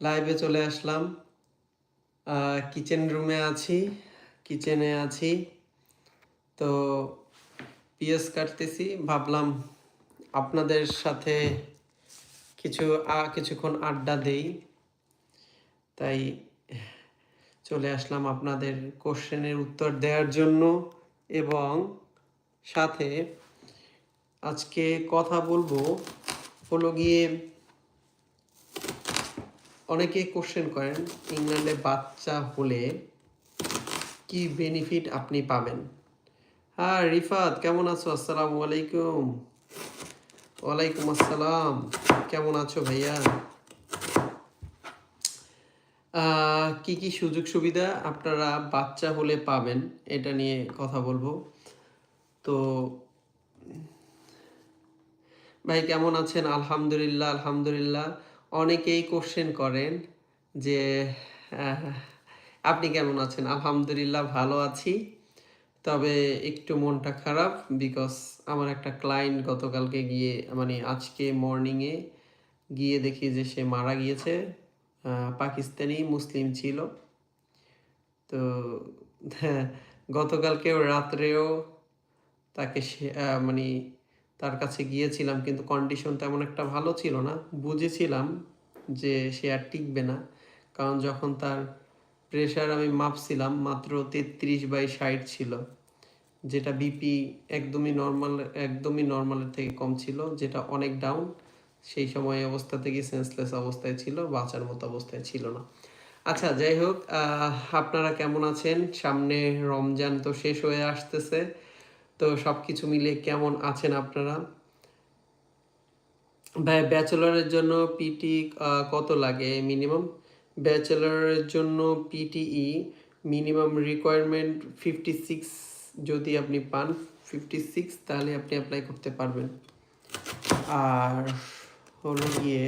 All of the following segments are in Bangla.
লাইভে চলে আসলাম। কিচেন রুমে আছি কিচেনে আছি। তো পিএস কাটতেছি, ভাবলাম আপনাদের সাথে কিছু কিছুক্ষণ আড্ডা দেই। তাই চলে আসলাম আপনাদের কোশ্চেনের উত্তর দেওয়ার জন্য এবং সাথে আজকে কথা বলব হলো গিয়ে অনেকেই কোশ্চেন করেন, ইংল্যান্ডে বাচ্চা হলে কি বেনিফিট আপনি পাবেন? হ্যাঁ রিফাত, কেমন আছো? আসসালামু আলাইকুম। ওয়ালাইকুম আসসালাম। কেমন আছো ভাইয়া? কি কি সুযোগ সুবিধা আপনারা বাচ্চা হলে পাবেন? এটা নিয়ে কথা বলব। তো, ভাই কেমন আছেন? আলহামদুলিল্লাহ আলহামদুলিল্লাহ। অনেকেই কোশ্চেন করেন যে আপনি কেমন আছেন? আলহামদুলিল্লাহ ভালো আছি। তবে একটু মনটা খারাপ বিকজ আমার একটা ক্লায়েন্ট গতকালকে গিয়ে মানে আজকে মর্নিংয়ে গিয়ে দেখি যে সে মারা গিয়েছে। পাকিস্তানি মুসলিম ছিল। তো, গতকালকেও রাত্রেও তাকে সে মানে তার কাছে গিয়েছিলাম, কিন্তু কন্ডিশন তেমন একটা ভালো ছিল না। বুঝেছিলাম যে সে আর টিকবে না, কারণ যখন তার প্রেশার আমি মাপছিলাম, মাত্র তেত্রিশ বাই ষাট ছিল, যেটা বিপি একদমই নর্মাল একদমই নর্মালের থেকে কম ছিল, যেটা অনেক ডাউন সেই সময় অবস্থা থেকে সেন্সলেস অবস্থায় ছিল, বাঁচার মতো অবস্থায় ছিল না। আচ্ছা যাই হোক আপনারা কেমন আছেন? সামনে রমজান তো শেষ হয়ে আসতেছে। তো সব কিছু মিলে কেমন আছেন আপনারা? ব্যাচেলরের জন্য পিটি কত লাগে মিনিমাম ব্যাচেলরের জন্য PTE minimum requirement fifty six যদি আপনি পান ফিফটি সিক্স তাহলে আপনি অ্যাপ্লাই করতে পারবেন। আর হলো গিয়ে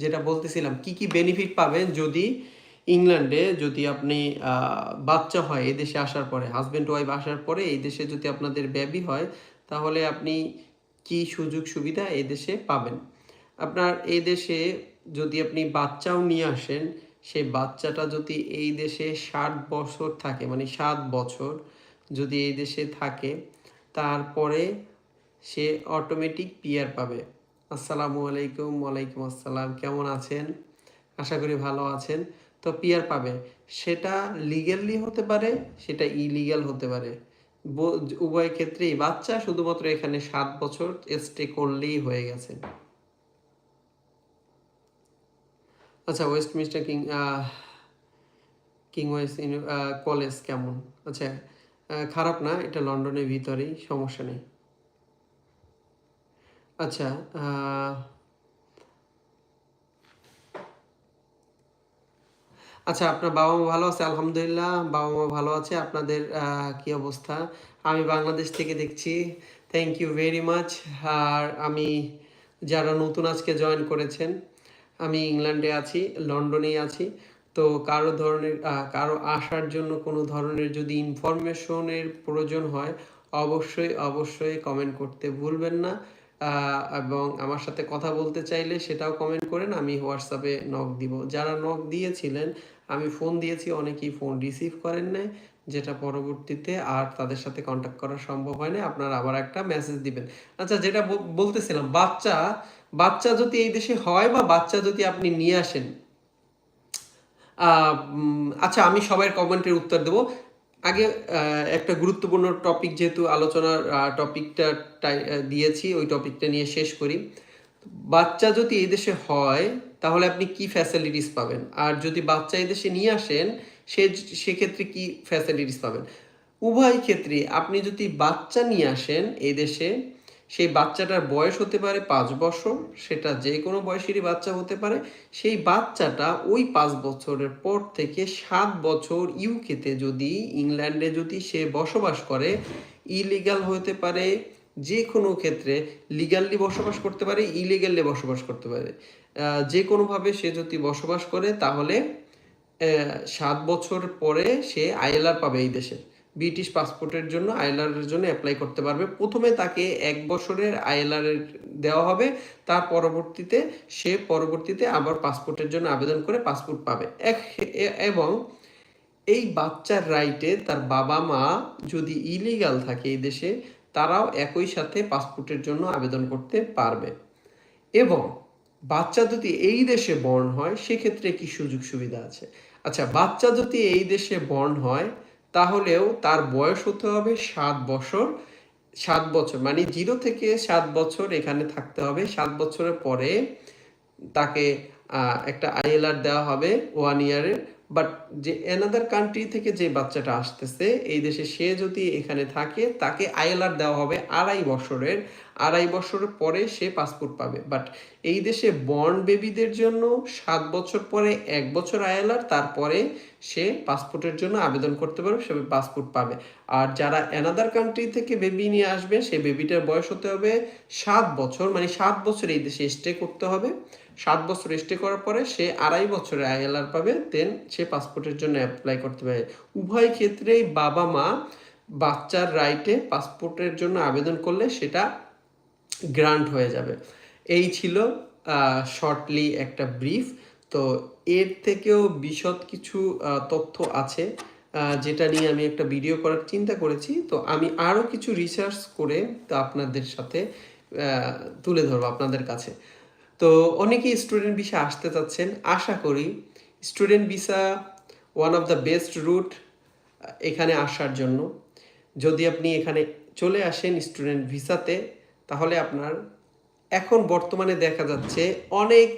যেটা বলতেছিলাম, কি কি বেনিফিট পাবেন যদি ইংল্যান্ডে যদি আপনি বাচ্চা হয় এই দেশে আসার পরে হাজব্যান্ড ওয়াইফ আসার পরে এই দেশে যদি আপনাদের বেবি হয়, তাহলে আপনি কি সুযোগ সুবিধা এই দেশে পাবেন? আপনার এই দেশে যদি আপনি বাচ্চাও নিয়ে আসেন, সেই বাচ্চাটা যদি এই দেশে ষাট বছর থাকে মানে সাত বছর যদি এই দেশে থাকে, তারপরে সে অটোমেটিক পিয়ার পাবে। আসসালামু আলাইকুম, ওয়ালাইকুম আসসালাম, কেমন আছেন? আশা করি ভালো আছেন। তো পিয়ার পাবে। সেটা লিগেলি হতে পারে, সেটা ইলিগাল হতে পারে। উভয় ক্ষেত্রেই বাচ্চা শুধুমাত্র এখানে সাত বছর স্টে করলেই হয়ে গেছে। আচ্ছা Westminster king king west college কেমন? আচ্ছা খারাপ না, এটা লন্ডনের ভিতরেই, সমস্যা নেই। আচ্ছা আচ্ছা আপনার বাবা মা ভালো আছে? আলহামদুলিল্লাহ বাবা মা ভালো আছে। আপনাদের কি অবস্থা? আমি বাংলাদেশ থেকে দেখছি। থ্যাংক ইউ ভেরি মাচ আর আমি, যারা নতুন আজকে জয়েন করেছেন, আমি ইংল্যান্ডে আছি, লন্ডনেই আছি। তো কারও ধরনের কারও আসার জন্য কোনো ধরনের যদি ইনফরমেশনের প্রয়োজন হয়, অবশ্যই অবশ্যই কমেন্ট করতে ভুলবেন না। এবং আমার সাথে কথা বলতে চাইলে সেটাও কমেন্ট করেন। আমি হোয়াটসঅ্যাপে নক দিব। যারা নক দিয়েছিলেন আমি ফোন দিয়েছি, অনেকেই ফোন রিসিভ করেন নাই, যেটা পরবর্তীতে আর তাদের সাথে কন্ট্যাক্ট করা সম্ভব হয় না আপনারা আবার একটা মেসেজ দিবেন। আচ্ছা যেটা বলতেছিলাম, বাচ্চা বাচ্চা যদি এই দেশে হয় বা বাচ্চা যদি আপনি নিয়ে আসেন আচ্ছা আমি সবার কমেন্টের উত্তর দেব। আগে একটা গুরুত্বপূর্ণ টপিক যেহেতু আলোচনার টপিকটা দিয়েছি, ওই টপিকটা নিয়ে শেষ করি। বাচ্চা যদি এই দেশে হয় তাহলে আপনি কি ফ্যাসিলিটিস পাবেন? আর যদি বাচ্চা এদেশে নিয়ে আসেন, সে সেক্ষেত্রে কি ফ্যাসিলিটিস পাবেন? উভয় ক্ষেত্রে আপনি যদি বাচ্চা নিয়ে আসেন এদেশে, সেই বাচ্চাটার বয়স হতে পারে পাঁচ বছর, সেটা যে কোনো বয়সেরই বাচ্চা হতে পারে, সেই বাচ্চাটা ওই পাঁচ বছরের পর থেকে সাত বছর ইউকেতে যদি, ইংল্যান্ডে যদি সে বসবাস করে ইলিগাল হতে পারে যে কোনো ক্ষেত্রে লিগালি বসবাস করতে পারে ইলিগালি বসবাস করতে পারে। যে কোনোভাবে সে যদি বসবাস করে, তাহলে সাত বছর পরে সে আইএলআর পাবে এই দেশে। ব্রিটিশ পাসপোর্টের জন্য আইএলআরের জন্য অ্যাপ্লাই করতে পারবে। প্রথমে তাকে এক বছরের আইএলআরের দেওয়া হবে। তার পরবর্তীতে, সে পরবর্তীতে আবার পাসপোর্টের জন্য আবেদন করে পাসপোর্ট পাবে। এক এবং এই বাচ্চার রাইটে তার বাবা মা যদি ইলিগাল থাকে এই দেশে, তারাও একই সাথে পাসপোর্টের জন্য আবেদন করতে পারবে। এবং বাচ্চা যদি এই দেশে বর্ণ হয়, সেক্ষেত্রে কি সুযোগ সুবিধা আছে? আচ্ছা বাচ্চা যদি এই দেশে বর্ণ হয়, তাহলেও তার বয়স হতে হবে সাত বছর। সাত বছর মানে জিরো থেকে সাত বছর এখানে থাকতে হবে। সাত বছরের পরে তাকে একটা আইএলআর দেওয়া হবে ওয়ান ইয়ারের বাট যে অ্যানাদার কান্ট্রি থেকে যে বাচ্চাটা আসতেছে, এই দেশে সে যদি এখানে থাকে, তাকে আইএলআর দেওয়া হবে আড়াই বছরের। আড়াই বছরের পরে সে পাসপোর্ট পাবে। বাট এই দেশে বর্ন বেবিদের জন্য সাত বছর পরে এক বছর আইএলআর তারপরে সে পাসপোর্টের জন্য আবেদন করতে পারবে, সে পাসপোর্ট পাবে। আর যারা অ্যানাদার কান্ট্রি থেকে বেবি নিয়ে আসবে সেই বেবিটার বয়স হতে হবে সাত বছর মানে সাত বছর এই দেশে স্টে করতে হবে। সাত বছর স্টে করার পরে সে আড়াই বছরে আইএলআর পাবে দেন সে পাসপোর্টের জন্য অ্যাপ্লাই করতে পারে। উভয় ক্ষেত্রেই বাবা মা বাচ্চার রাইটে পাসপোর্টের জন্য আবেদন করলে সেটা গ্রান্ট হয়ে যাবে। এই ছিল শর্টলি একটা ব্রিফ তো এর থেকেও বিশদ কিছু তথ্য আছে যেটা নিয়ে আমি একটা ভিডিও করার চিন্তা করেছি। তো আমি আরও কিছু রিসার্চ করে তো আপনাদের সাথে তুলে ধরবো আপনাদের কাছে। তো অনেকেই স্টুডেন্ট ভিসা আসতে চাচ্ছেন, আশা করি। Student visa one of the best route এখানে আসার জন্য। যদি আপনি এখানে চলে আসেন স্টুডেন্ট ভিসাতে তাহলে আপনার এখন বর্তমানে দেখা যাচ্ছে অনেক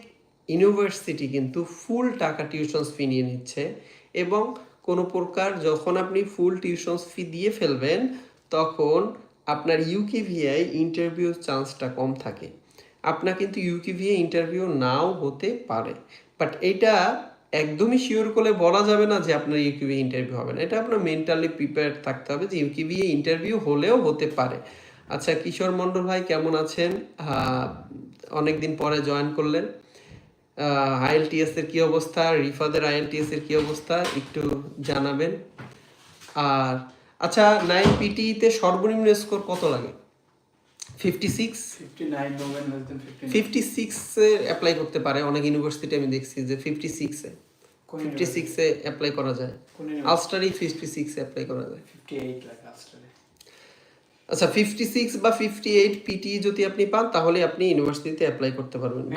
ইউনিভার্সিটি কিন্তু ফুল টাকা টিউশনস ফি নিয়ে নিচ্ছে এবং কোনো প্রকার যখন আপনি ফুল টিউশনস ফি দিয়ে ফেলবেন, তখন আপনার ইউকিভিআই ইন্টারভিউ চান্সটা কম থাকে। আপনার কিন্তু ইউকিভিএ ইন্টারভিউ নাও হতে পারে। বাট এটা একদমই শিওর করে বলা যাবে না যে আপনার ইউকিভিএ ইন্টারভিউ হবে না। এটা আপনার মেন্টালি প্রিপেয়ার থাকতে হবে যে ইউকিভিএ ইন্টারভিউ হলেও হতে পারে। আচ্ছা কিশোর মণ্ডল ভাই কেমন আছেন? অনেকদিন পরে জয়েন করলেন। আইএলটিএস এর কি অবস্থা? রিফাদের আইএলটিএস এর কি অবস্থা? একটু জানাবেন। আর আচ্ছা নাইন পিটিতে সর্বনিম্ন স্কোর কত লাগে? Fifty six 59 no when less than 59 fifty সিক্সে অ্যাপ্লাই করতে পারে অনেক ইউনিভার্সিটি আমি দেখছি যে ফিফটি সিক্সে ফিফটি সিক্সে অ্যাপ্লাই করা যায়। আলস্টারই ফিফটি সিক্সে অ্যাপ্লাই করা যায়। 58 like Australia আচ্ছা ফিফটি সিক্স বা ফিফটি এইট পিটি যদি আপনি পান তাহলে আপনি ইউনিভার্সিটিতে অ্যাপ্লাই করতে পারবেন।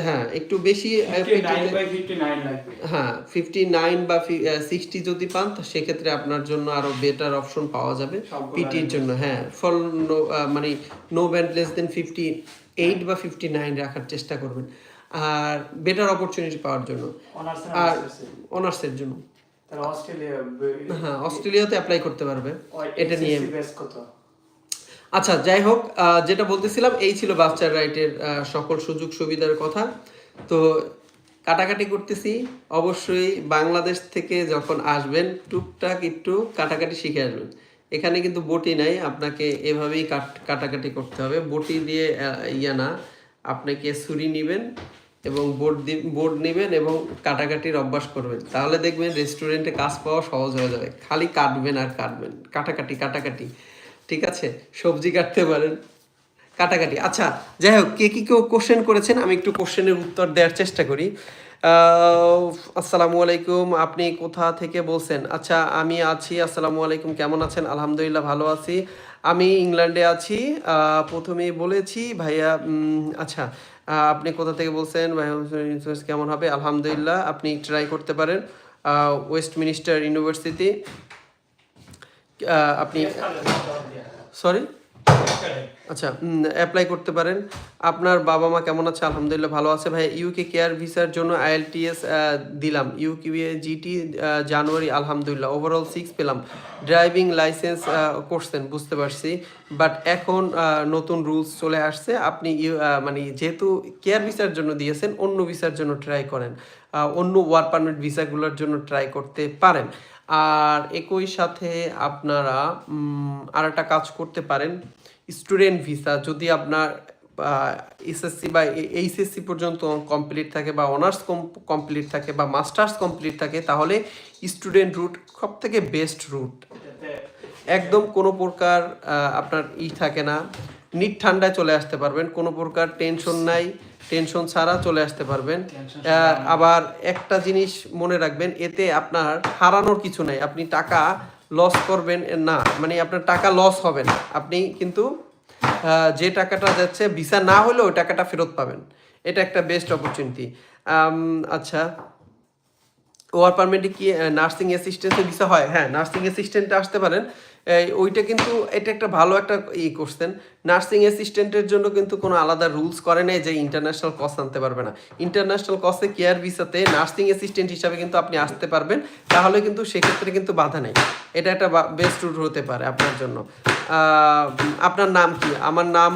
হ্যাঁ একটু বেশি 59 PT তে- বাই 59 লাগবে। হ্যাঁ ফিফটি নাইন বা সিক্সটি যদি পান তো সেক্ষেত্রে আপনার জন্য আরও বেটার অপশন পাওয়া যাবে পিটির জন্য হ্যাঁ। নো মানে no band less then fifty eight বা ফিফটি নাইন রাখার চেষ্টা করবেন। আর বেটার অপরচুনিটি পাওয়ার জন্য। আর অনার্সের জন্য। তাহলে অস্ট্রেলিয়া হ্যাঁ অস্ট্রেলিয়াতে অ্যাপ্লাই করতে পারবে। এটা নিয়ে কত? আচ্ছা যাই হোক যেটা বলতেছিলাম এই ছিল বাচ্চার রাইটের সকল সুযোগ সুবিধার কথা। তো কাটাকাটি করতেছি। অবশ্যই বাংলাদেশ থেকে যখন আসবেন টুকটাক একটু কাটাকাটি শিখে আসবেন। এখানে কিন্তু বটি নাই আপনাকে এভাবেই কাট কাটাকাটি করতে হবে। বটি দিয়ে ইয়া না আপনাকে ছুরি নেবেন। এবং বোর্ড বোর্ড নেবেন এবং কাটাকাটির অভ্যাস করবেন। তাহলে দেখবেন রেস্টুরেন্টে কাজ পাওয়া সহজ হয়ে যাবে। খালি কাটবেন আর কাটবেন। কাটাকাটি কাটাকাটি। ঠিক আছে? সবজি কাটতে পারেন। কাটাকাটি। আচ্ছা যাই হোক, কে কি কেউ কোশ্চেন করেছেন? আমি একটু কোশ্চেনের উত্তর দেওয়ার চেষ্টা করি। আসসালামু আলাইকুম। আপনি কোথা থেকে বলছেন? আচ্ছা আমি আছি, আসসালামু আলাইকুম। কেমন আছেন? আলহামদুলিল্লাহ ভালো আছি। আমি ইংল্যান্ডে আছি। প্রথমেই বলেছি, ভাইয়া আচ্ছা আপনি কোথা থেকে বলছেন? ইনস্যুরেন্স ইন্স্যুরেন্স কেমন হবে? আলহামদুলিল্লাহ আপনি ট্রাই করতে পারেন। ওয়েস্ট মিনিস্টার ইউনিভার্সিটি আপনি সরি আচ্ছা অ্যাপ্লাই করতে পারেন। আপনার বাবা মা কেমন আছে? আলহামদুলিল্লাহ ভালো আছে। ভাই ইউকে কেয়ার ভিসার জন্য আইএলটিএস দিলাম। ইউকে জিটি জানুয়ারি আলহামদুলিল্লাহ। ওভারঅল সিক্স পেলাম। ড্রাইভিং লাইসেন্স করছেন, বুঝতে পারছি। বাট এখন নতুন রুলস চলে আসছে। আপনি মানে যেহেতু কেয়ার ভিসার জন্য দিয়েছেন, অন্য ভিসার জন্য ট্রাই করেন। অন্য ওয়ার্ক পারমিট ভিসাগুলোর জন্য ট্রাই করতে পারেন। আর একই সাথে আপনারা আর একটা কাজ করতে পারেন। স্টুডেন্ট ভিসা যদি আপনার এসএসসি বা এইচএসসি পর্যন্ত কমপ্লিট থাকে বা অনার্স কমপ্লিট থাকে বা মাস্টার্স কমপ্লিট থাকে তাহলে স্টুডেন্ট রুট সব থেকে বেস্ট রুট একদম কোনো প্রকার আপনার ই থাকে না। নিট ঠান্ডায় চলে আসতে পারবেন কোনো প্রকার টেনশন নাই। টেনশন ছাড়া চলে আসতে পারবেন। আবার একটা জিনিস মনে রাখবেন এতে আপনার হারানোর কিছু নাই। আপনি টাকা লস করবেন না মানে আপনার টাকা লস হবে না। আপনি কিন্তু যে টাকাটা যাচ্ছে, ভিসা না হলেও ওই টাকাটা ফেরত পাবেন। এটা একটা বেস্ট অপরচুনিটি আচ্ছা ওয়ার পারমিটে কি নার্সিং অ্যাসিস্ট্যান্টে ভিসা হয়? হ্যাঁ নার্সিং অ্যাসিস্ট্যান্টে আসতে পারেন। ওইটা কিন্তু এটা একটা ভালো একটা ই করছেন। নার্সিং অ্যাসিস্ট্যান্টের জন্য কিন্তু কোনো আলাদা রুলস করে নেই যে ইন্টারন্যাশনাল কস আনতে পারবে না। ইন্টারন্যাশনাল কসে কেয়ার ভিসাতে নার্সিং অ্যাসিস্ট্যান্ট হিসাবে কিন্তু আপনি আসতে পারবেন। তাহলে কিন্তু সেক্ষেত্রে কিন্তু বাধা নেই। এটা একটা বেস্ট রুট হতে পারে আপনার জন্য। আপনার নাম কি? আমার নাম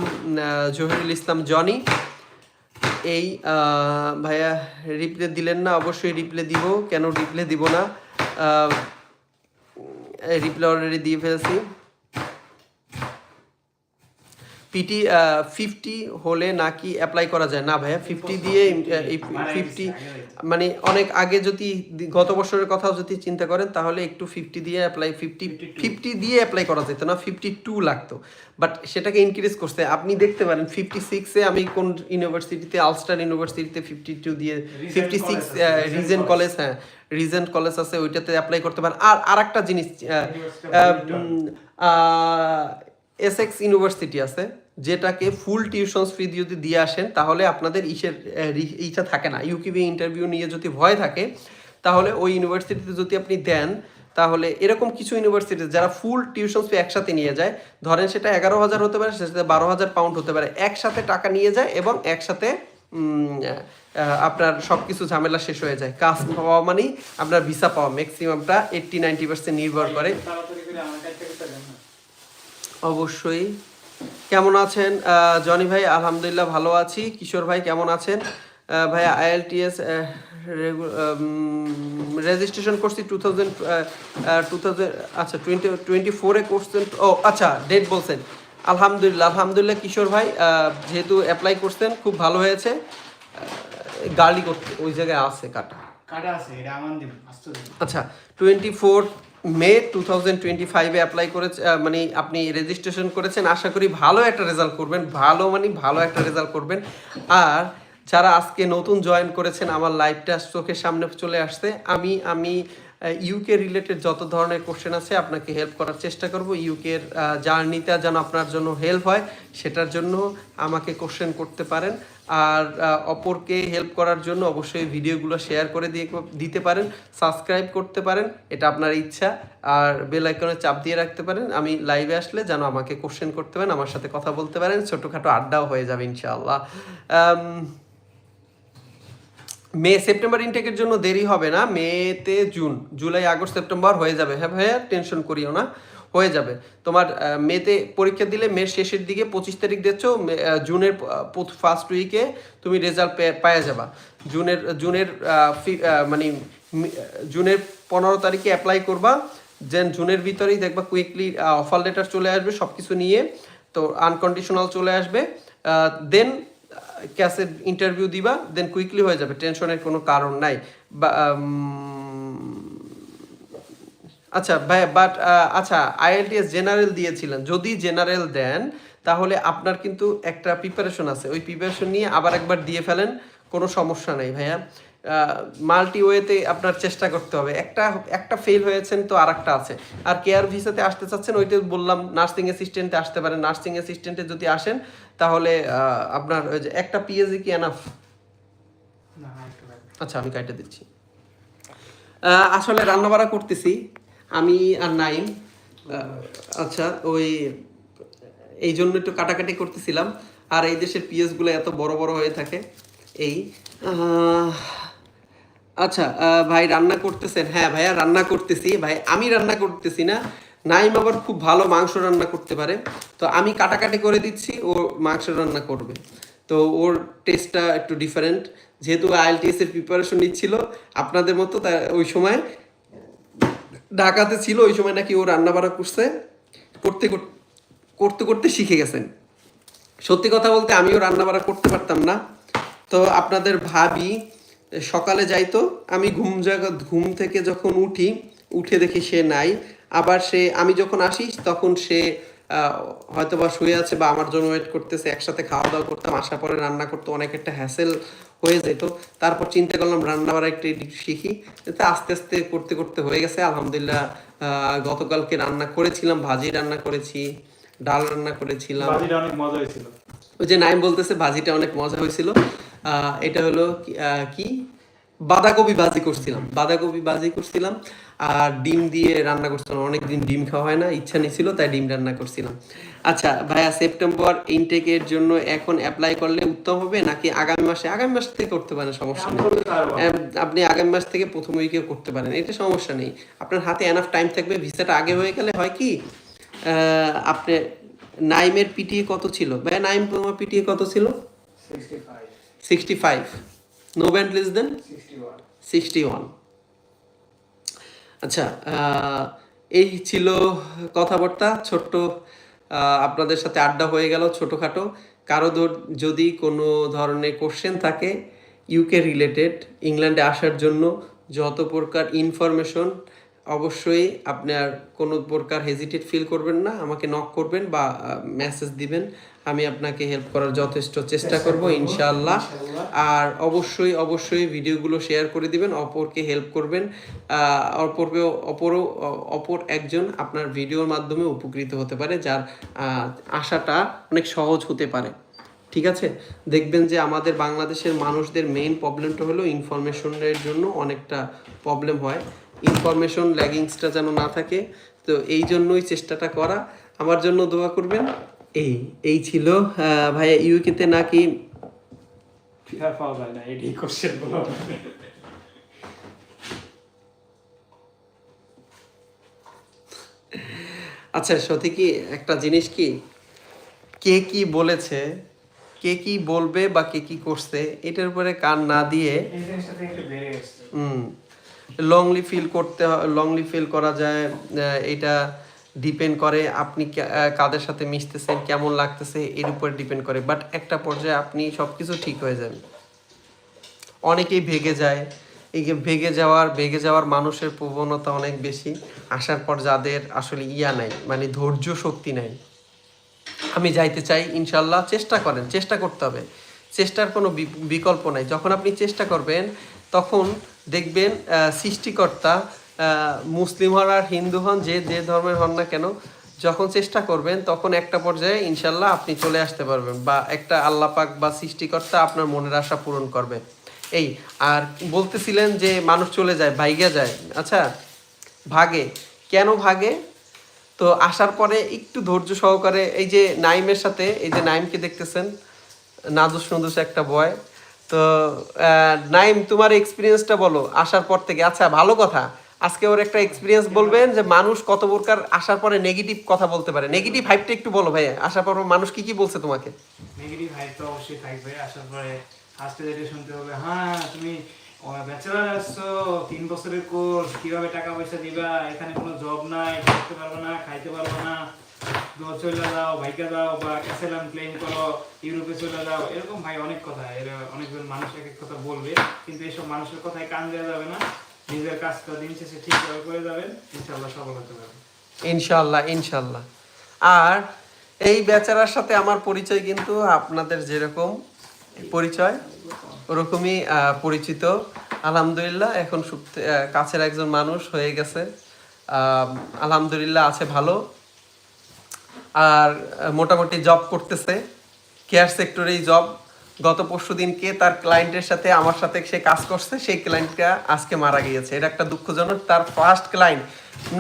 জহিরুল ইসলাম জনি। এই ভাইয়া রিপ্লে দিলেন না, অবশ্যই রিপ্লে দিব। কেন রিপ্লে দিব না? রিপ্লে অলরেডি দিয়ে ফেলছি। পিটি ফিফটি হলে নাকি অ্যাপ্লাই করা যায়? না ভাইয়া ফিফটি দিয়ে এই ফিফটি মানে অনেক আগে যদি গত বছরের কথা যদি চিন্তা করেন তাহলে একটু ফিফটি দিয়ে অ্যাপ্লাই ফিফটি ফিফটি দিয়ে অ্যাপ্লাই করা যেত না ফিফটি টু লাগতো। বাট সেটাকে ইনক্রিজ করছে। আপনি দেখতে পারেন ফিফটি সিক্সে আমি কোন ইউনিভার্সিটিতে আলস্টার ইউনিভার্সিটিতে ফিফটি টু দিয়ে ফিফটি সিক্স রিজেন্ট কলেজ হ্যাঁ রিজেন্ট কলেজ আছে ওইটাতে অ্যাপ্লাই করতে পারেন। আর আর একটা জিনিস এসএক্স ইউনিভার্সিটি আছে। যেটাকে ফুল টিউশনস ফি যদি দিয়ে আসেন তাহলে আপনাদের ইসের ইচ্ছা থাকে না। ইউকিবি ইন্টারভিউ নিয়ে যদি ভয় থাকে তাহলে ওই ইউনিভার্সিটিতে যদি আপনি দেন তাহলে এরকম কিছু ইউনিভার্সিটি যারা ফুল টিউশন ফি একসাথে নিয়ে যায় ধরেন সেটা এগারো হাজার হতে পারে সেটাতে বারো হাজার পাউন্ড হতে পারে একসাথে টাকা নিয়ে যায় এবং একসাথে আপনার সব কিছু ঝামেলা শেষ হয়ে যায়। কাজ পাওয়া মানেই আপনার ভিসা পাওয়া ম্যাক্সিমামটা এইট্টি নাইনটি পার্সেন্ট নির্ভর করে। অবশ্যই। কেমন আছেন? জনি ভাই আলহামদুলিল্লাহ ভালো আছি। কিশোর ভাই কেমন আছেন? আহ, ভাই আইএলটিএস রেজিস্ট্রেশন করছি টু থাউজেন্ড টু থাউজেন্ড আচ্ছা টোয়েন্টি টোয়েন্টি ফোরে করছেন ও আচ্ছা ডেট বলছেন। আলহামদুলিল্লাহ আলহামদুলিল্লাহ কিশোর ভাই যেহেতু অ্যাপ্লাই করছেন খুব ভালো হয়েছে। গার্লি করতে ওই জায়গায় আছে কাটা। কাটা আছে এটা আচ্ছা twenty four May two thousand twenty ফাইভে অ্যাপ্লাই করেছে মানে আপনি রেজিস্ট্রেশন করেছেন, আশা করি ভালো একটা রেজাল্ট করবেন, ভালো মানে ভালো একটা রেজাল্ট করবেন। আর যারা আজকে নতুন জয়েন করেছেন, আমার লাইভটা চোখের সামনে চলে আসছে, আমি আমি ইউকে রিলেটেড যত ধরনের কোশ্চেন আছে, আপনাকে হেল্প করার চেষ্টা করব। ইউকের জার্নিটা যেন আপনার জন্য হেল্প হয়, সেটার জন্য আমাকে কোশ্চেন করতে পারেন। আর অপরকে হেল্প করার জন্য অবশ্যই ভিডিওগুলো শেয়ার করে দিয়ে দিতে পারেন সাবস্ক্রাইব করতে পারেন, এটা আপনার ইচ্ছা। আর বেল আইকনে চাপ দিয়ে রাখতে পারেন, আমি লাইভে আসলে যেন আমাকে কোশ্চেন করতে পারেন, আমার সাথে কথা বলতে পারেন, ছোটোখাটো আড্ডাও হয়ে যাবে ইনশাআল্লাহ। মে সেপ্টেম্বর ইনটেকের জন্য দেরি হবে না মেতে জুন জুলাই আগস্ট সেপ্টেম্বর হয়ে যাবে। হ্যাঁ ভাইয়া টেনশন করিও না। হয়ে যাবে। তোমার মেতে পরীক্ষা দিলে মে শেষের দিকে পঁচিশ তারিখ আহ, জুনের ফার্স্ট উইকে তুমি রেজাল্ট পাওয়া যাবা। জুনের জুনের মানে জুনের পনেরো তারিখে অ্যাপ্লাই করবা দেন জুনের ভিতরেই দেখবা কুইকলি অফার লেটার চলে আসবে সব কিছু নিয়ে তো আনকন্ডিশনাল চলে আসবে। দেন ক্যাসে ইন্টারভিউ দিবা দেন কুইকলি হয়ে যাবে টেনশনের কোনো কারণ নাই। বা আচ্ছা ভাই বাট আচ্ছা আইএলটিএস জেনারেল দিয়েছিলেন। যদি জেনারেল দেন তাহলে আপনার কিন্তু একটা প্রিপারেশন আছে। ওই প্রিপারেশন নিয়ে আবার একবার দিয়ে ফেলেন কোনো সমস্যা নেই ভাইয়া। মাল্টি ওয়েতে আপনার চেষ্টা করতে হবে। একটা একটা ফেল হয়েছেন তো আর একটা আছে। আর কেয়ার ভিসাতে আসতে চাচ্ছেন ওইটা বললাম নার্সিং অ্যাসিস্ট্যান্টে আসতে পারেন। নার্সিং অ্যাসিস্ট্যান্টে যদি আসেন তাহলে আপনার ওই যে একটা পিএসি কি এনাফ আচ্ছা আমি কাইটা দিচ্ছি। আসলে রান্নাবাড়া করতেছি। আমি আর নাইম আচ্ছা ওই এই জন্য একটু কাটাকাটি করতেছিলাম। আর এই দেশের পিএসগুলো এত বড় বড় হয়ে থাকে, এই আচ্ছা ভাই রান্না করতেছেন। হ্যাঁ ভাইয়া রান্না করতেছি। ভাই, আমি রান্না করতেছি না। নাইম আবার খুব ভালো মাংস রান্না করতে পারে। তো আমি কাটাকাটি করে দিচ্ছি, ও মাংস রান্না করবে। তো ওর টেস্টটা একটু ডিফারেন্ট যেহেতু আইএলটিএস এর প্রিপারেশন নিচ্ছিল, আপনাদের মতো তা ওই সময় ঢাকাতে ছিল, ওই সময় নাকি ও রান্না বাড়া করছে, করতে করতে করতে শিখে গেছেন। সত্যি কথা বলতে আমিও রান্না বাড়া করতে পারতাম না। তো আপনাদের ভাবি সকালে যাইতো, আমি ঘুম জায়গা ঘুম থেকে যখন উঠি, উঠে দেখি সে নাই। আবার সে, আমি যখন আসি, তখন সে হয়তো বা শুয়ে আছে বা আমার জন্য ওয়েট করতেছে, একসাথে খাওয়া দাওয়া করতাম, আসার পরে রান্না করতে, অনেক একটা হ্যাসেল হয়ে যেত। তারপর চিন্তা করলাম রান্না বাড়া একটা শিখি। এতে আস্তে আস্তে করতে করতে হয়ে গেছে। আলহামদুলিল্লাহ আহ, গতকালকে রান্না করেছিলাম ভাজি রান্না করেছি ডাল রান্না করেছিলাম। অনেক মজা হয়েছিল। ওই যে নাইম বলতেছে ভাজিটা অনেক মজা হয়েছিল। আহ, এটা হলো আহ, কি? বাঁধাকপি বাজি করছিলাম বাঁধাকপি বাজি করছিলাম আর ডিম দিয়ে রান্না করছিলাম। অনেকদিন ডিম খাওয়া হয় না ইচ্ছা নিছিল তাই ডিম রান্না করছিলাম। আচ্ছা ভাইয়া সেপ্টেম্বর ইনটেকের জন্য এখন অ্যাপ্লাই করলে উত্তম হবে নাকি আগামী মাসে? আগামী মাস থেকে করতে পারেন সমস্যা নেই। আপনি আগামী মাস থেকে প্রথম উইকেও করতে পারেন এটা সমস্যা নেই। আপনার হাতে এনাফ টাইম থাকবে ভিসাটা আগে হয়ে গেলে হয় কি আহ, আপনি নাইমের পিটিএ কত ছিল? ভাইয়া নাইম তোমার পিটিএ কত ছিল? Sixty five no band less then sixty one আচ্ছা এই ছিল কথাবার্তা ছোট্ট আপনাদের সাথে আড্ডা হয়ে গেল ছোটোখাটো। কারও যদি কোনো ধরনের কোশ্চেন থাকে ইউকে রিলেটেড ইংল্যান্ডে আসার জন্য যত প্রকার ইনফরমেশন অবশ্যই আপনার কোনো প্রকার হেজিটেট ফিল করবেন না আমাকে নক করবেন বা মেসেজ দিবেন। আমি আপনাকে হেল্প করার যথেষ্ট চেষ্টা করব, ইনশাআল্লাহ। আর অবশ্যই অবশ্যই ভিডিওগুলো শেয়ার করে দিবেন, অপরকে হেল্প করবেন। অপরকে অপরও, অপর একজন আপনার ভিডিওর মাধ্যমে উপকৃত হতে পারে, যার আশাটা অনেক সহজ হতে পারে। ঠিক আছে? দেখবেন যে আমাদের বাংলাদেশের মানুষদের মেইন প্রবলেমটা হলো ইনফরমেশনের জন্য অনেকটা প্রবলেম হয়। ইনফরমেশন ল্যাগিংসটা যেন না থাকে, তো এই জন্যই চেষ্টাটা করা। আমার জন্য দোয়া করবেন। এই এই ছিল ভাইয়া ইউকেতে নাকি? ফিফা পাওয়া যায় না এটি কোশ্চেনগুলো। আচ্ছা সত্যি কি একটা জিনিস কি? কে কি বলেছে কে কি বলবে বা কে কি করছে এটার উপরে কান না দিয়ে লংলি ফিল করতে লংলি ফিল করা যায় আহ, এটা ডিপেন্ড করে আপনি কাদের সাথে মিশতেছেন, কেমন লাগতেছে, এর উপর ডিপেন্ড করে। বাট একটা পর্যায়ে আপনি সব কিছু ঠিক হয়ে যান। অনেকেই ভেগে যায়। এই ভেগে যাওয়ার ভেগে যাওয়ার মানুষের প্রবণতা অনেক বেশি। আসার পর যাদের আসলে ইয়া নাই মানে ধৈর্য শক্তি নাই। আমি যাইতে চাই ইনশাল্লাহ চেষ্টা করেন, চেষ্টা করতে হবে। চেষ্টার কোনো বিকল্প নাই। যখন আপনি চেষ্টা করবেন, তখন দেখবেন সৃষ্টিকর্তা মুসলিম হন আর হিন্দু হন, যে যে ধর্মের হন না কেন, যখন চেষ্টা করবেন, তখন একটা পর্যায়ে ইনশাল্লাহ আপনি চলে আসতে পারবেন বা একটা আল্লাহ পাক বা সৃষ্টিকর্তা আপনার মনের আশা পূরণ করবে। এই, আর বলতেছিলেন যে মানুষ চলে যায়, ভাইগা যায়। আচ্ছা ভাগে। কেন ভাগে? তো আসার পরে একটু ধৈর্য সহকারে এই যে নাইমের সাথে, এই যে নাইমকে দেখতেছেন, নাজুস নদুস একটা বয় তো নাইম তোমার এক্সপিরিয়েন্সটা বলো, আসার পর থেকে। আচ্ছা ভালো কথা। আজকে ওর একটা এক্সপিরিয়েন্স বলবেন যে মানুষ কত প্রকার আসার পরে নেগেটিভ কথা বলতে পারে। নেগেটিভ হাইপটা একটু বলো ভাইয়া। আসার পর মানুষ কি কি বলছে তোমাকে? নেগেটিভ হাইপ তো অবশ্যই থাকবে। আসার পরে ফার্স্টে যেটা শুনতে হবে হ্যাঁ তুমি ব্যাচেলার আসছো, তিন বছরের কোর্স কীভাবে টাকা পয়সা দিবা? এখানে কোনো জব নাই করতে পারবে না, খাইতে পারবে না। চলে যাও ভাইকা যাও বা অ্যাসেলাম ক্লেম করো, ইউরোপে চলে যাও। এরকম ভাই অনেক কথা। এর অনেকজন মানুষ এক এক কথা বলবে, কিন্তু এইসব মানুষের কথায় কান দেওয়া যাবে না। নিজের কাজটা দিন শেষে ঠিকভাবে করে যাবেন ইনশাল্লাহ সফল হতে পারবেন। ইনশাল্লাহ ইনশাল্লাহ আর এই বেচারার সাথে আমার পরিচয় কিন্তু আপনাদের যেরকম পরিচয়, ওরকমই পরিচিত। আলহামদুলিল্লাহ, এখন কাছের একজন মানুষ হয়ে গেছে। আলহামদুলিল্লাহ আছে ভালো। আর মোটামুটি জব করতেছে কেয়ার সেক্টরেই জব গত পরশু দিনকে তার ক্লায়েন্টের সাথে আমার সাথে সে কাজ করছে সেই ক্লায়েন্টটা আজকে মারা গিয়েছে। এটা একটা দুঃখজনক তার ফার্স্ট ক্লায়েন্ট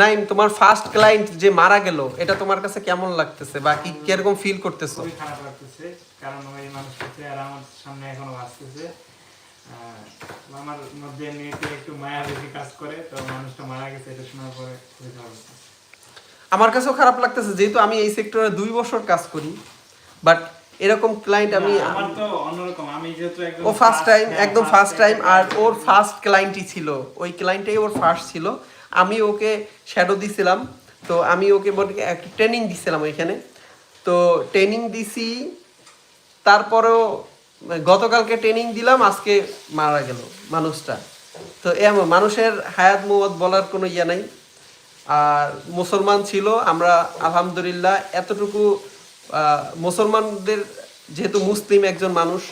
নাইম তোমার ফার্স্ট ক্লায়েন্ট যে মারা গেল এটা তোমার কাছে কেমন লাগতেছে বা কি কীরকম ফিল করতেছো? খুবই খারাপ লাগতেছে কারণ ওই মানুষটাতে আর আমার সামনে এখনও আসতেছে। আমার মধ্যে এমনিতে একটু মায়া বেশি কাজ করে তো মানুষটা মারা গেছে এটা শোনার পরে খুবই খারাপ লাগতেছে। আমার কাছেও খারাপ লাগতেছে যেহেতু আমি এই সেক্টরে দুই বছর কাজ করি বাট এরকম ক্লায়েন্ট আমি আমার তো অন্যরকম আমি যেহেতু একদম ও ফার্স্ট টাইম হ্যাঁ, একদম ফার্স্ট টাইম আর ওর ফার্স্ট ক্লায়েন্টই ছিল। ওই ক্লায়েন্টটাই ওর ফার্স্ট ছিল। আমি ওকে শ্যাডো দিছিলাম। তো আমি ওকে একটা ট্রেনিং দিছিলাম ওইখানে। তো ট্রেনিং দিছি তারপরেও গতকালকে ট্রেনিং দিলাম আজকে মারা গেল মানুষটা। তো এমন মানুষের হায়াত মত বলার কোনো ইয়ে নাই। আর মুসলমান ছিল আমরা আলহামদুলিল্লাহ এতটুকু মুসলমানদের যেহেতু মুসলিম একজন মানুষ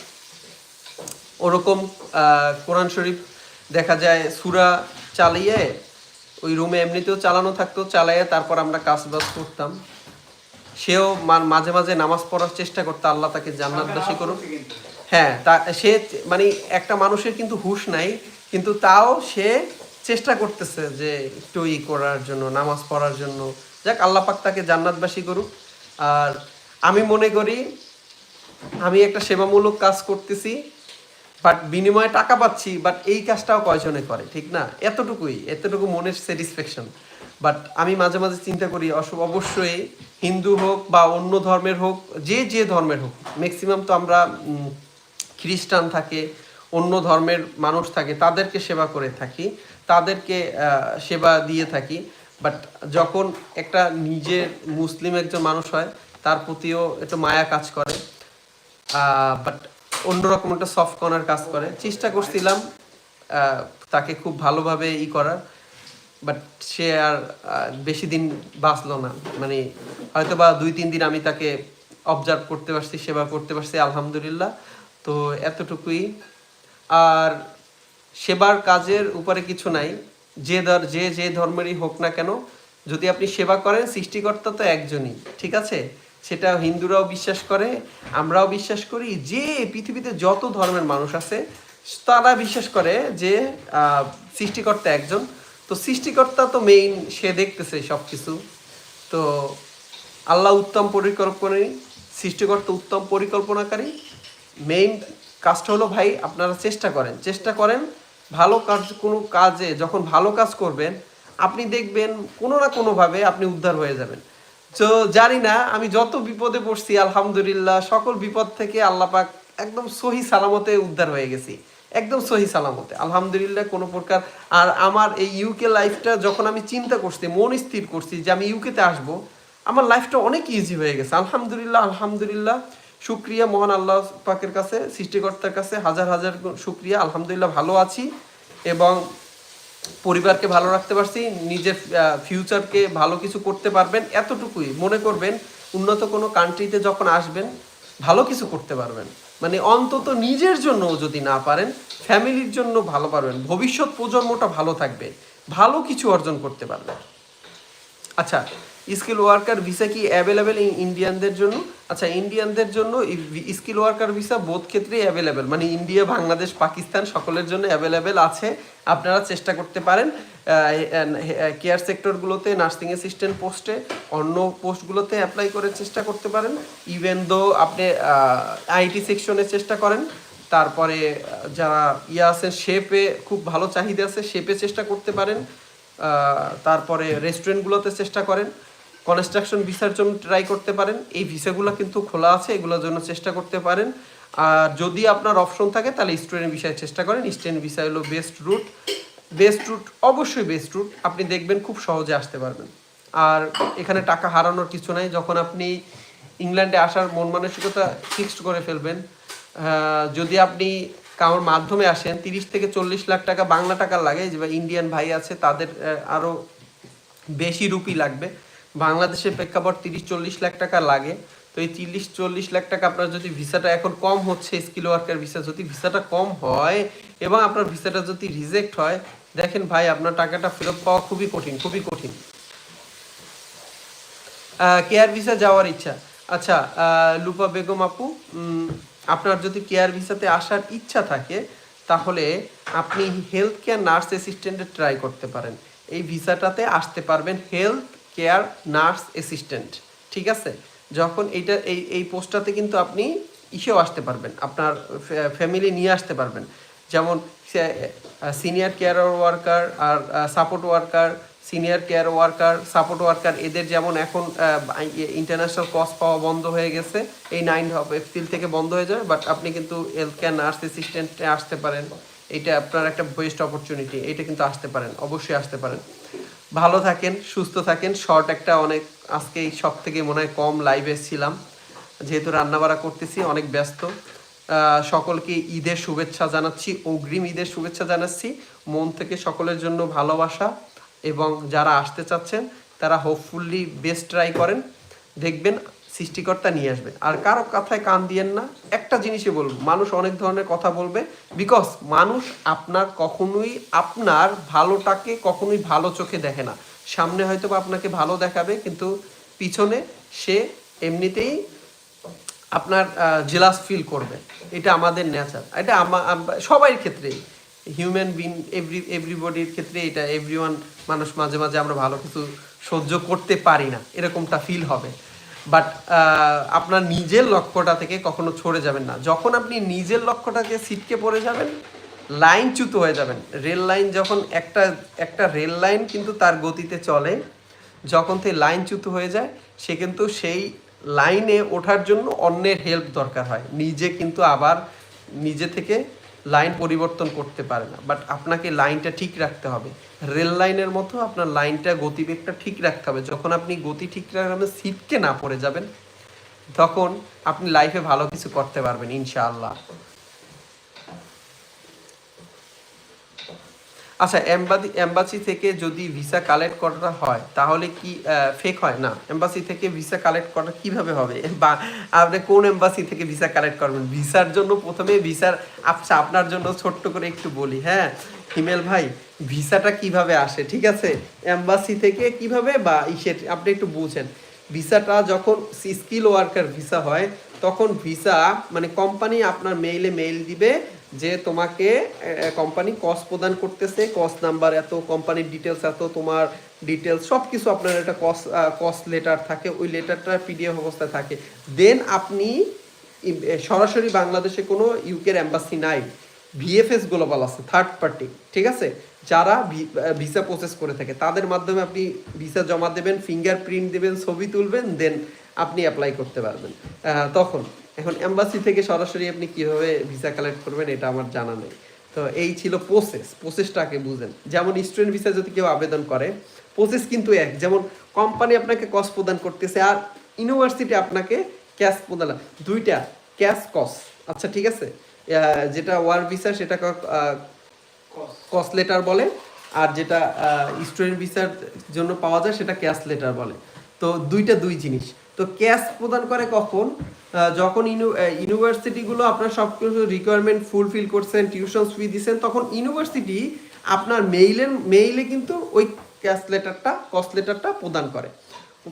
ওরকম কোরআন শরীফ দেখা যায় সুরা চালিয়ে ওই রুমে এমনিতেও চালানো থাকতো চালাইয়ে তারপর আমরা কাজ বাজ করতাম। সেও মাঝে মাঝে নামাজ পড়ার চেষ্টা করতো আল্লাহ তাকে জান্নাতবাসী করুক। কিন্তু। হ্যাঁ তা সে মানে একটা মানুষের কিন্তু হুঁশ নাই কিন্তু তাও সে চেষ্টা করতেছে যে একটু ই করার জন্য নামাজ পড়ার জন্য। যাক আল্লাহ পাক তাকে জান্নাতবাসী করুক। আর আমি মনে করি আমি একটা সেবামূলক কাজ করতেছি বাট বিনিময়ে টাকা পাচ্ছি বাট এই কাজটাও কয়জনে করে, ঠিক না? এতটুকুই, এতটুকু মনের স্যাটিসফ্যাকশন বাট আমি মাঝে মাঝে চিন্তা করি অবশ্যই হিন্দু হোক বা অন্য ধর্মের হোক, যে যে ধর্মের হোক ম্যাক্সিমাম তো আমরা খ্রিস্টান থাকে, অন্য ধর্মের মানুষ থাকে, তাদেরকে সেবা করে থাকি, তাদেরকে সেবা দিয়ে থাকি বাট যখন একটা নিজের মুসলিম একজন মানুষ হয় তার প্রতিও একটু মায়া কাজ করে। বাট অন্যরকম একটা সফট কর্নার কাজ করে। চেষ্টা করছিলাম তাকে খুব ভালোভাবে ই করার বাট সে আর বেশি দিন বাঁচলো না। মানে হয়তো বা দুই, তিন দিন আমি তাকে অবজার্ভ করতে পারছি, সেবা করতে পারছি, আলহামদুলিল্লাহ। তো এতটুকুই। আর সেবার কাজের উপরে কিছু নাই। যে ধর, যে যে ধর্মেরই হোক না কেন, যদি আপনি সেবা করেন, সৃষ্টিকর্তা তো একজনই, ঠিক আছে? সেটা হিন্দুরাও বিশ্বাস করে, আমরাও বিশ্বাস করি, যে পৃথিবীতে যত ধর্মের মানুষ আছে, তারা বিশ্বাস করে যে সৃষ্টিকর্তা একজন। তো সৃষ্টিকর্তা তো মেইন সে দেখতেছে সব কিছু তো আল্লাহ উত্তম পরিকল্পনাই সৃষ্টিকর্তা উত্তম পরিকল্পনাকারী। মেইন কাজটা হলো ভাই, আপনারা চেষ্টা করেন। চেষ্টা করেন ভালো কাজ, কোনো কাজে, যখন ভালো কাজ করবেন, আপনি দেখবেন কোনো না কোনোভাবে আপনি উদ্ধার হয়ে যাবেন। তো জানি না, আমি যত বিপদে পড়ছি, আলহামদুলিল্লাহ, সকল বিপদ থেকে আল্লাহ পাক একদম সহি সালামতে উদ্ধার হয়ে গেছি। একদম সহি সালামতে। আলহামদুলিল্লাহ, কোনো প্রকার, আর আমার এই ইউকে লাইফটা যখন আমি চিন্তা করছি, মন স্থির করছি যে আমি ইউকেতে আসব, আমার লাইফটা অনেক ইজি হয়ে গেছে। আলহামদুলিল্লাহ আলহামদুলিল্লাহ, শুক্রিয়া মহান আল্লাহ পাকের কাছে, সৃষ্টিকর্তার কাছে হাজার হাজার শুক্রিয়া। আলহামদুলিল্লাহ, ভালো আছি এবং পরিবারকে ভালো রাখতে পারছি, নিজের ফিউচারকে ভালো কিছু করতে পারবেন, এতটুকুই। মনে করবেন, উন্নত কোনো কান্ট্রিতে যখন আসবেন, ভালো কিছু করতে পারবেন। মানে অন্তত নিজের জন্য যদি না পারেন, ফ্যামিলির জন্য ভালো পারবেন। ভবিষ্যৎ প্রজন্মটা ভালো থাকবে। ভালো কিছু অর্জন করতে পারবেন। আচ্ছা স্কিল ওয়ার্কার ভিসা কি অ্যাভেলেবেল ইন্ডিয়ানদের জন্য? আচ্ছা ইন্ডিয়ানদের জন্য স্কিল ওয়ার্কার ভিসা বোধ ক্ষেত্রেই অ্যাভেলেবেল মানে ইন্ডিয়া বাংলাদেশ পাকিস্তান সকলের জন্য অ্যাভেলেবেল আছে, আপনারা চেষ্টা করতে পারেন কেয়ার সেক্টরগুলোতে নার্সিং অ্যাসিস্ট্যান্ট পোস্টে অন্য পোস্টগুলোতে অ্যাপ্লাই করে চেষ্টা করতে পারেন ইভেন দো আপনি আইটি সেকশনে চেষ্টা করেন, তারপরে যারা ইয়ে আছে শেপে খুব ভালো চাহিদা আছে শেপে চেষ্টা করতে পারেন তারপরে রেস্টুরেন্টগুলোতে চেষ্টা করেন কনস্ট্রাকশন ভিসার জন্য ট্রাই করতে পারেন। এই ভিসাগুলো কিন্তু খোলা আছে, এগুলোর জন্য চেষ্টা করতে পারেন। আর যদি আপনার অপশন থাকে, তাহলে স্টুডেন্ট ভিসায় চেষ্টা করেন। স্টুডেন্ট ভিসা হলো বেস্ট রুট বেস্ট রুট অবশ্যই বেস্ট রুট আপনি দেখবেন খুব সহজে আসতে পারবেন। আর এখানে টাকা হারানোর কিছু নাই। যখন আপনি ইংল্যান্ডে আসার মন মানসিকতা ফিক্সড করে ফেলবেন যদি আপনি কারোর মাধ্যমে আসেন, তিরিশ থেকে চল্লিশ লাখ টাকা বাংলা টাকা লাগে যে ইন্ডিয়ান ভাই আছে, তাদের আরও বেশি রুপি লাগবে। বাংলাদেশের প্রেক্ষাপট তিরিশ চল্লিশ লাখ টাকা লাগে। তো এই তিরিশ চল্লিশ লাখ টাকা আপনার যদি ভিসাটা এখন কম হচ্ছে স্কিল ওয়ার্কার ভিসা যদি ভিসাটা কম হয় এবং আপনার ভিসাটা যদি রিজেক্ট হয়, দেখেন ভাই, আপনার টাকাটা ফেরত পাওয়া খুবই কঠিন খুবই কঠিন। কেয়ার ভিসা যাওয়ার ইচ্ছা। আচ্ছা লুপা বেগম আপু আপনার যদি কেয়ার ভিসাতে আসার ইচ্ছা থাকে, তাহলে আপনি হেলথ কেয়ার নার্স অ্যাসিস্ট্যান্টে ট্রাই করতে পারেন। এই ভিসাটাতে আসতে পারবেন হেলথ কেয়ার নার্স অ্যাসিস্ট্যান্ট ঠিক আছে? যখন এইটা, এই এই পোস্টটাতে কিন্তু আপনি ইসেও আসতে পারবেন, আপনার ফ্যামিলি নিয়ে আসতে পারবেন। যেমন সিনিয়র কেয়ার ওয়ার্কার আর support worker senior care worker support worker এদের যেমন এখন ইন্টারন্যাশনাল কস পাওয়া বন্ধ হয়ে গেছে, এই নাইন এপ্রিল থেকে বন্ধ হয়ে যাবে বাট আপনি কিন্তু হেলথ কেয়ার নার্স অ্যাসিস্ট্যান্টে আসতে পারেন। এটা আপনার একটা বেস্ট অপরচুনিটি এটা কিন্তু আসতে পারেন, অবশ্যই আসতে পারেন। ভালো থাকেন, সুস্থ থাকেন। শর্ট একটা অনেক আজকে এই সব থেকে মনে হয় কম লাইভে ছিলাম। যেহেতু রান্নাবাড়া করতেছি, অনেক ব্যস্ত। সকলকে ঈদের শুভেচ্ছা জানাচ্ছি, অগ্রিম ঈদের শুভেচ্ছা জানাচ্ছি। মন থেকে সকলের জন্য ভালোবাসা এবং যারা আসতে চাচ্ছেন, তারা হোপফুলি বেস্ট ট্রাই করেন। দেখবেন সৃষ্টিকর্তা নিয়ে আসবে আর কারও কথায় কান দিয়েন না। একটা জিনিসই বলব, মানুষ অনেক ধরনের কথা বলবে। বিকজ মানুষ আপনার কখনোই আপনার ভালোটাকে কখনোই ভালো চোখে দেখে না। সামনে হয়তো বা আপনাকে ভালো দেখাবে, কিন্তু পিছনে সে এমনিতেই আপনার জেলাস ফিল করবে। এটা আমাদের নেচার এটা আম- সবাই ক্ষেত্রেই হিউম্যান বিং এভরি এভরিবডির ক্ষেত্রে এটা এভরিওয়ান মানুষ মাঝে মাঝে আমরা ভালো কিছু সহ্য করতে পারি না। এরকমটা ফিল হবে। বাট আপনার নিজের লক্ষ্যটা থেকে কখনো ছড়ে যাবেন না। যখন আপনি নিজের লক্ষ্যটাকে সিটকে পড়ে যাবেন লাইনচ্যুত হয়ে যাবেন। রেল লাইন যখন একটা একটা রেল লাইন কিন্তু তার গতিতে চলে, যখন থেকে লাইনচ্যুত হয়ে যায়, সে কিন্তু সেই লাইনে ওঠার জন্য অন্যের হেল্প দরকার হয়। নিজে কিন্তু আবার নিজে থেকে লাইন পরিবর্তন করতে পারে না। বাট আপনাকে লাইনটা ঠিক রাখতে হবে। রেল লাইনের মতো আপনার লাইনটা, গতিবেগটা ঠিক রাখতে হবে। যখন আপনি গতি ঠিক রাখবেন সিটকে না পড়ে যাবেন, তখন আপনি লাইফে ভালো কিছু করতে পারবেন, ইনশাআল্লাহ। আচ্ছা এম্বাসি এম্বাসি থেকে যদি ভিসা কালেক্ট করা হয়, তাহলে কি ফেক হয়? না, এম্বাসি থেকে ভিসা কালেক্ট করা কীভাবে হবে? বা আপনি কোন এম্বাসি থেকে ভিসা কালেক্ট করবেন? ভিসার জন্য প্রথমে ভিসার আচ্ছা আপনার জন্য ছোট্ট করে একটু বলি হ্যাঁ? হিমেল ভাই, ভিসাটা কীভাবে আসে, ঠিক আছে? এম্বাসি থেকে কীভাবে বা ইসে আপনি একটু বুঝেন। ভিসাটা যখন স্কিল ওয়ার্কার ভিসা হয়, তখন ভিসা মানে কোম্পানি আপনার মেইলে মেইল দিবে যে তোমাকে কোম্পানি কস্ট প্রদান করতেছে কস্ট নাম্বার এত কোম্পানির ডিটেলস এত, তোমার ডিটেলস সব কিছু আপনার একটা কস্ট কস্ট লেটার থাকে, ওই লেটারটা পিডিএফ অবস্থায় থাকে। দেন আপনি সরাসরি বাংলাদেশে কোনো ইউকের অ্যাম্বাসি নাই ভিএফএস গ্লোবাল আছে থার্ড পার্টি ঠিক আছে? যারা ভিসা প্রসেস করে থাকে, তাদের মাধ্যমে আপনি ভিসা জমা দেবেন ফিঙ্গার প্রিন্ট দেবেন, ছবি তুলবেন দেন আপনি অ্যাপ্লাই করতে পারবেন। তখন এখন এম্বাসি থেকে সরাসরি আপনি কীভাবে ভিসা কালেক্ট করবেন এটা আমার জানা নেই। তো এই ছিল প্রসেস প্রসেসটাকে বুঝেন। যেমন স্টুডেন্ট ভিসা যদি কেউ আবেদন করে প্রসেস কিন্তু এক। যেমন কোম্পানি আপনাকে কস প্রদান করতেছে আর ইউনিভার্সিটি আপনাকে ক্যাশ প্রদান দুইটা ক্যাশ কস আচ্ছা ঠিক আছে? যেটা ওয়ার ভিসা সেটা কস লেটার বলে। আর যেটা স্টুডেন্ট ভিসার জন্য পাওয়া যায় সেটা ক্যাশ লেটার বলে। তো দুইটা দুই জিনিস। তো ক্যাশ প্রদান করে কখন? যখন ইউনিভার্সিটিগুলো আপনার সব কিছু রিকোয়ারমেন্ট ফুলফিল করছেন টিউশন ফি দিচ্ছেন, তখন ইউনিভার্সিটি আপনার মেইলের মেইলে কিন্তু ওই ক্যাশ লেটারটা কস্ট লেটারটা প্রদান করে।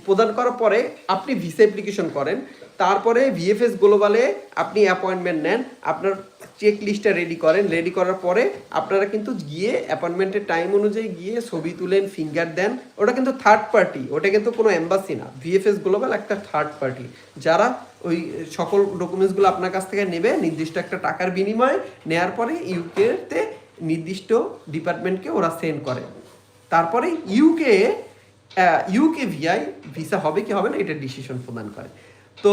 প্রদান করার পরে আপনি ভিসা অ্যাপ্লিকেশন করেন, তারপরে ভিএফএস গ্লোবালে আপনি অ্যাপয়েন্টমেন্ট নেন, আপনার চেক লিস্টটা রেডি করেন রেডি করার পরে আপনারা কিন্তু গিয়ে অ্যাপয়েন্টমেন্টের টাইম অনুযায়ী গিয়ে ছবি তুলেন ফিঙ্গার দেন, ওটা কিন্তু থার্ড পার্টি ওটা কিন্তু কোনো এম্বাসি না। ভিএফএস গ্লোবাল একটা থার্ড পার্টি যারা ওই সকল ডকুমেন্টসগুলো আপনার কাছ থেকে নেবে, নির্দিষ্ট একটা টাকার বিনিময়ে নেয়ার পরে ইউকেতে নির্দিষ্ট ডিপার্টমেন্টকে ওরা সেন্ড করে। তারপরে ইউকে ইউকে ভিআই ভিসা হবে কি হবে না, এটা ডিসিশন প্রদান করে। তো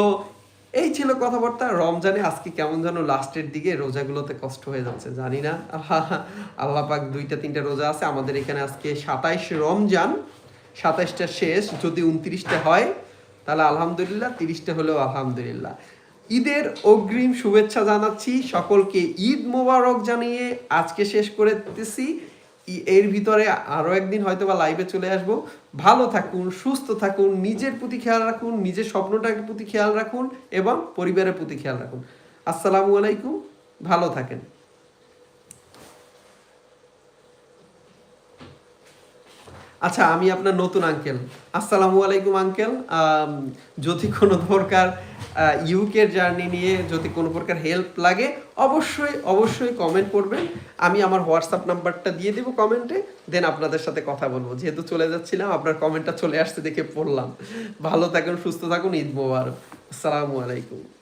এই ছিল কথাবার্তা। রমজানে আজকে কেমন যেন লাস্টের দিকে রোজাগুলোতে কষ্ট হয়ে যাচ্ছে, জানি না। আল্লাহ পাক দুইটা, তিনটা রোজা আছে। আমাদের এখানে আজকে সাতাইশ রমজান, সাতাইশটা শেষ। যদি উনত্রিশটা হয়, তাহলে আলহামদুলিল্লাহ, তিরিশটা হলেও আলহামদুলিল্লাহ। ঈদের অগ্রিম শুভেচ্ছা জানাচ্ছি। সকলকে ঈদ মোবারক জানিয়ে আজকে শেষ করে দিতেছি। এর ভিতরে আরও একদিন হয়তো বা লাইভে চলে আসব। ভালো থাকুন, সুস্থ থাকুন, নিজের প্রতি খেয়াল রাখুন, নিজের স্বপ্নটার প্রতি খেয়াল রাখুন এবং পরিবারের প্রতি খেয়াল রাখুন। আসসালামু আলাইকুম, ভালো থাকেন। আচ্ছা আমি আপনার নতুন আঙ্কেল আসসালামু আলাইকুম আঙ্কেল যদি কোনো প্রকার ইউকের জার্নি নিয়ে যদি কোনো প্রকার হেল্প লাগে, অবশ্যই অবশ্যই কমেন্ট করবেন। আমি আমার হোয়াটসঅ্যাপ নাম্বারটা দিয়ে দেবো কমেন্টে দেন আপনাদের সাথে কথা বলব। যেহেতু চলে যাচ্ছিলাম, আপনার কমেন্টটা চলে আসছে দেখে পড়লাম। ভালো থাকুন, সুস্থ থাকুন, ঈদ মোবারক। আসসালামু আলাইকুম।